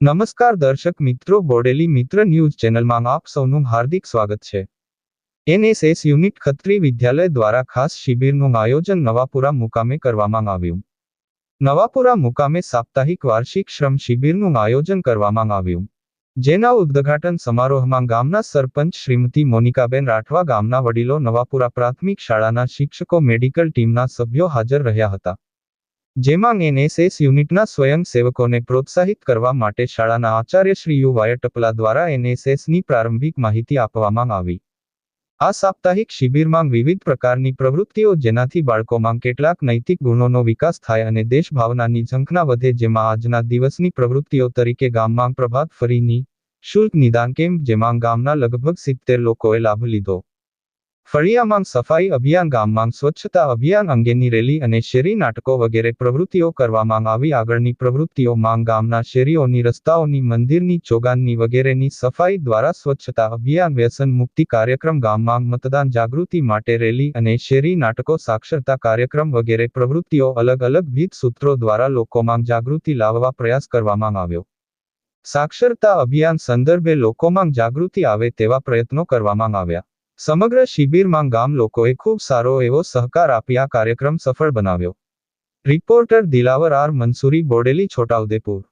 નમસ્કાર દર્શક મિત્રો, બોડેલી મિત્ર ન્યૂઝ ચેનલમાં આપ સૌનું હાર્દિક સ્વાગત છે. એનએસએસ યુનિટ ખત્રી વિદ્યાલય દ્વારા ખાસ શિબિરનું આયોજન નવાપુરા મુકામે કરવામાં આવ્યું. નવાપુરા મુકામે સાપ્તાહિક વાર્ષિક શ્રમ શિબિરનું આયોજન કરવામાં આવ્યું. જેના ઉદ્ઘાટન સમારોહમાં ગામના સરપંચ શ્રીમતી મોનિકાબેન રાઠવા, ગામના વડીલો, નવાપુરા પ્રાથમિક શાળાના શિક્ષકો, મેડિકલ ટીમના સભ્યો હાજર રહ્યા હતા. જેમાં એનએસએસ યુનિટના સ્વયંસેવકોને પ્રોત્સાહિત કરવા માટે શાળાના આચાર્ય શ્રી યુવાય ટપલા દ્વારા એનએસએસની પ્રારંભિક માહિતી આપવામાં આવી. આ સાપ્તાહિક શિબિરમાં વિવિધ પ્રકારની પ્રવૃત્તિઓ જેનાથી બાળકોમાં કેટલાક નૈતિક ગુણોનો વિકાસ થાય અને દેશભાવનાની ઝંખના વધે જેમાં આજના દિવસની પ્રવૃત્તિઓ તરીકે ગામમાં પ્રભાત ફરીની, શુલ્ક નિદાન કેમ્પ જેમાં ગામના લગભગ સિત્તેર લોકોએ લાભ લીધો. ફળિયામાં સફાઈ અભિયાન ગામમાં સ્વચ્છતા અભિયાન અંગેની રેલી અને શેરી નાટકો વગેરે પ્રવૃત્તિઓ કરવામાં આવી. આગળની પ્રવૃત્તિઓમાં ગામના શેરીઓની, રસ્તાઓની, મંદિરની, ચોગાનની વગેરેની સફાઈ દ્વારા સ્વચ્છતા અભિયાન, વ્યસન મુક્તિ કાર્યક્રમ, ગામમાં મતદાન જાગૃતિ માટે રેલી અને શેરી નાટકો, સાક્ષરતા કાર્યક્રમ વગેરે પ્રવૃત્તિઓ અલગ અલગ વિવિધ સૂત્રો દ્વારા લોકોમાં જાગૃતિ લાવવા પ્રયાસ કરવામાં આવ્યો. સાક્ષરતા અભિયાન સંદર્ભે લોકોમાં જાગૃતિ આવે તેવા પ્રયત્નો કરવામાં આવ્યા. સમગ્ર શિબિરમાં ગામ લોકોએ ખૂબ સારો એવો સહકાર આપી આ કાર્યક્રમ સફળ બનાવ્યો. Reporter Dilawar R Mansuri, Bodeli, Chhotaudepur.